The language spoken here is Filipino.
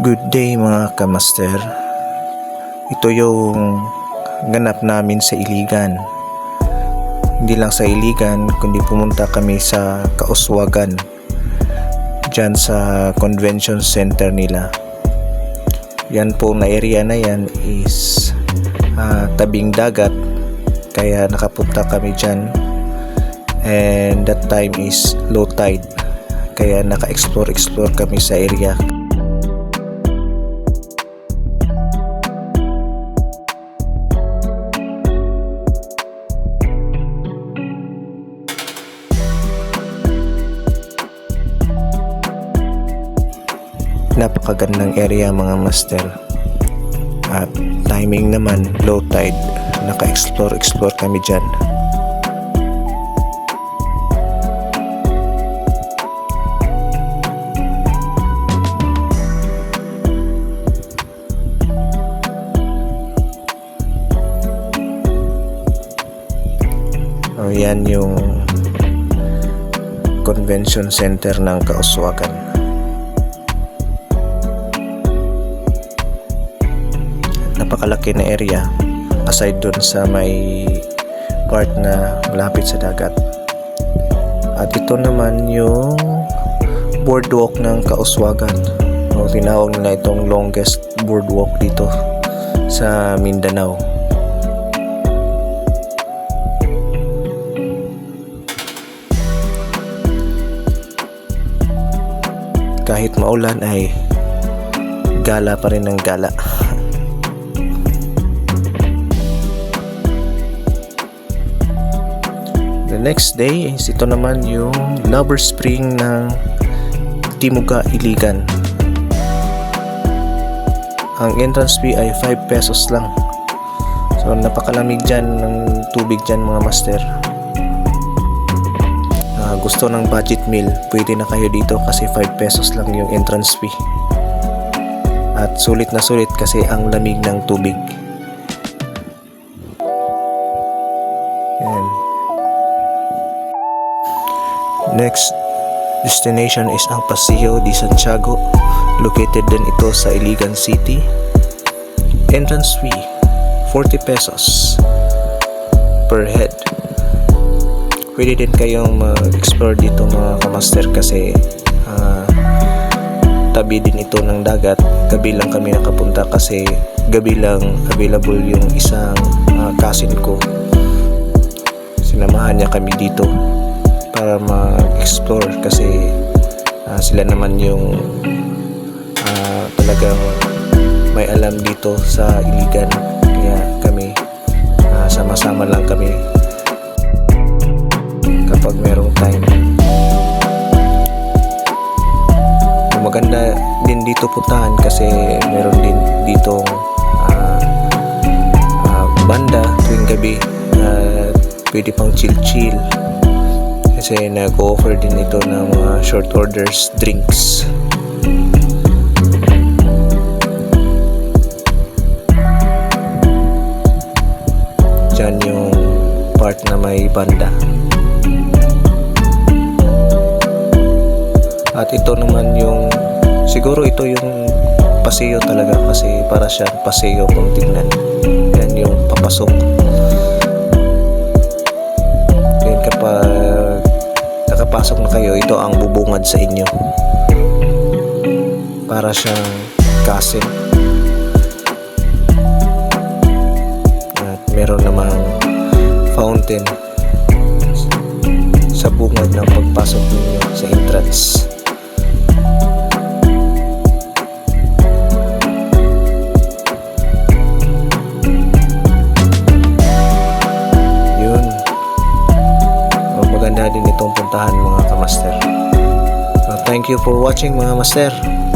Good day mga kamaster. Ito yung ganap namin sa Iligan. Hindi lang sa Iligan, kundi pumunta kami sa Kauswagan. Diyan sa convention center nila. Yan po na area na yan is ah, tabing dagat. Kaya nakapunta kami dyan. And that time is low tide. Kaya naka-explore-explore kami sa area. Napakagandang area mga master. At timing naman low tide. Naka-explore explore kami dyan. O yan yung convention center ng Kauswagan napakalaki na area aside dun sa may part na malapit sa dagat. At ito naman yung boardwalk ng Kauswagan. O tinawag nila itong longest boardwalk dito sa Mindanao. Kahit maulan ay gala pa rin ng gala The next day is ito naman yung Lover Spring ng Timuga, Iligan. Ang entrance fee ay 5 pesos lang. So napakalamig dyan ng tubig dyan mga master. Ah, gusto ng budget meal, pwede na kayo dito kasi 5 pesos lang yung entrance fee. At sulit na sulit kasi ang lamig ng tubig. Next destination is ang Paseo de Santiago. Located din ito sa Iligan City. Entrance fee 40 pesos per head. Pwede din kayong mag-explore dito mga kamaster kasi ah, tabi din ito ng dagat. Gabi lang kami nakapunta kasi gabi lang available yung isang ah, cousin ko. Sinamahan niya kami dito para mag-explore kasi ah, sila naman yung ah, talagang may alam dito sa Iligan. Kaya kami ah, sama-sama lang kami kapag merong time. Maganda din dito puntahan kasi meron din ditong ah, ah, banda tuwing gabi na pwede pang chill-chill kasi nag-offer din ito ng mga short orders drinks. Dyan yung part na may banda. At ito naman yung siguro ito yung paseo talaga kasi para siyang paseo kung tingnan. Yan yung papasok bubungad sa inyo. Para siyang castle. At meron namang fountain sa bungad ng pagpasok ninyo sa entrance. Yun. Maganda din itong puntahan mga kamaster. Thank you for watching mga master.